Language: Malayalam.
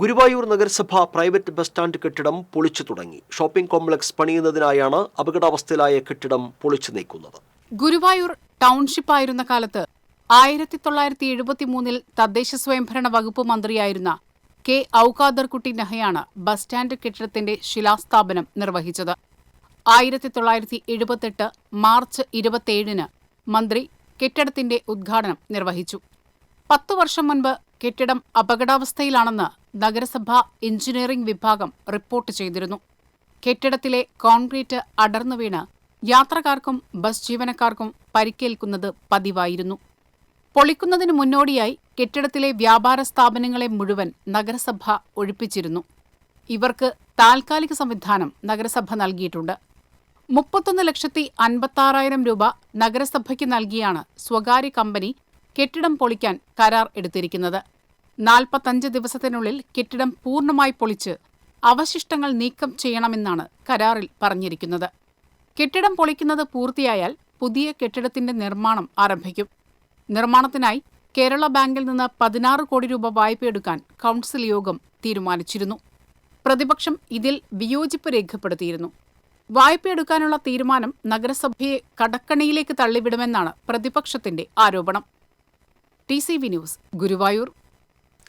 ഗുരുവായൂർ നഗരസഭ പ്രൈവറ്റ് ബസ് സ്റ്റാൻഡ് കെട്ടിടം പൊളിച്ചു തുടങ്ങി. ഷോപ്പിംഗ് കോംപ്ലക്സ് പണിയുന്നതിനായാണ് അപകടാവസ്ഥയിലായ കെട്ടിടം പൊളിച്ചു നീക്കുന്നത്. ഗുരുവായൂർ ടൗൺഷിപ്പ് ആയിരുന്ന കാലത്ത് ആയിരത്തി തൊള്ളായിരത്തി എഴുപത്തി മൂന്നിൽ തദ്ദേശ സ്വയംഭരണ വകുപ്പ് മന്ത്രിയായിരുന്ന കെ ഔകാദർകുട്ടി നഹയാണ് ബസ് സ്റ്റാൻഡ് കെട്ടിടത്തിന്റെ ശിലാസ്ഥാപനം നിർവഹിച്ചത്. ആയിരത്തി തൊള്ളായിരത്തി എഴുപത്തെട്ട് മാർച്ച് ഇരുപത്തിയേഴിന് മന്ത്രി കെട്ടിടത്തിന്റെ ഉദ്ഘാടനം നിർവഹിച്ചു. പത്തു വർഷം മുൻപ് കെട്ടിടം അപകടാവസ്ഥയിലാണെന്ന് നഗരസഭാ എഞ്ചിനീയറിംഗ് വിഭാഗം റിപ്പോർട്ട് ചെയ്തിരുന്നു. കെട്ടിടത്തിലെ കോൺക്രീറ്റ് അടർന്നു വീണ് യാത്രക്കാർക്കും ബസ് ജീവനക്കാർക്കും പരിക്കേൽക്കുന്നത് പതിവായിരുന്നു. പൊളിക്കുന്നതിന് മുന്നോടിയായി കെട്ടിടത്തിലെ വ്യാപാര സ്ഥാപനങ്ങളെ മുഴുവൻ നഗരസഭ ഒഴിപ്പിച്ചിരുന്നു. ഇവർക്ക് താൽക്കാലിക സംവിധാനം നഗരസഭ നൽകിയിട്ടുണ്ട്. മുപ്പത്തൊന്ന് ലക്ഷത്തി അൻപത്താറായിരം രൂപ നഗരസഭയ്ക്ക് നൽകിയാണ് സ്വകാര്യ കമ്പനി കെട്ടിടം പൊളിക്കാൻ കരാർ എടുത്തിരിക്കുന്നത്. നാൽപ്പത്തഞ്ച് ദിവസത്തിനുള്ളിൽ കെട്ടിടം പൂർണമായി പൊളിച്ച് അവശിഷ്ടങ്ങൾ നീക്കം ചെയ്യണമെന്നാണ് കരാറിൽ പറഞ്ഞിരിക്കുന്നത്. കെട്ടിടം പൊളിക്കുന്നത് പൂർത്തിയായാൽ പുതിയ കെട്ടിടത്തിന്റെ നിർമ്മാണം ആരംഭിക്കും. നിർമ്മാണത്തിനായി കേരള ബാങ്കിൽ നിന്ന് പതിനാറ് കോടി രൂപ വായ്പയെടുക്കാൻ കൗൺസിൽ യോഗം തീരുമാനിച്ചിരുന്നു. പ്രതിപക്ഷം ഇതിൽ വിയോജിപ്പ് രേഖപ്പെടുത്തിയിരുന്നു. വായ്പയെടുക്കാനുള്ള തീരുമാനം നഗരസഭയെ കടക്കണിയിലേക്ക് തള്ളിവിടുമെന്നാണ് പ്രതിപക്ഷത്തിന്റെ ആരോപണം. T C V news Guruvayur.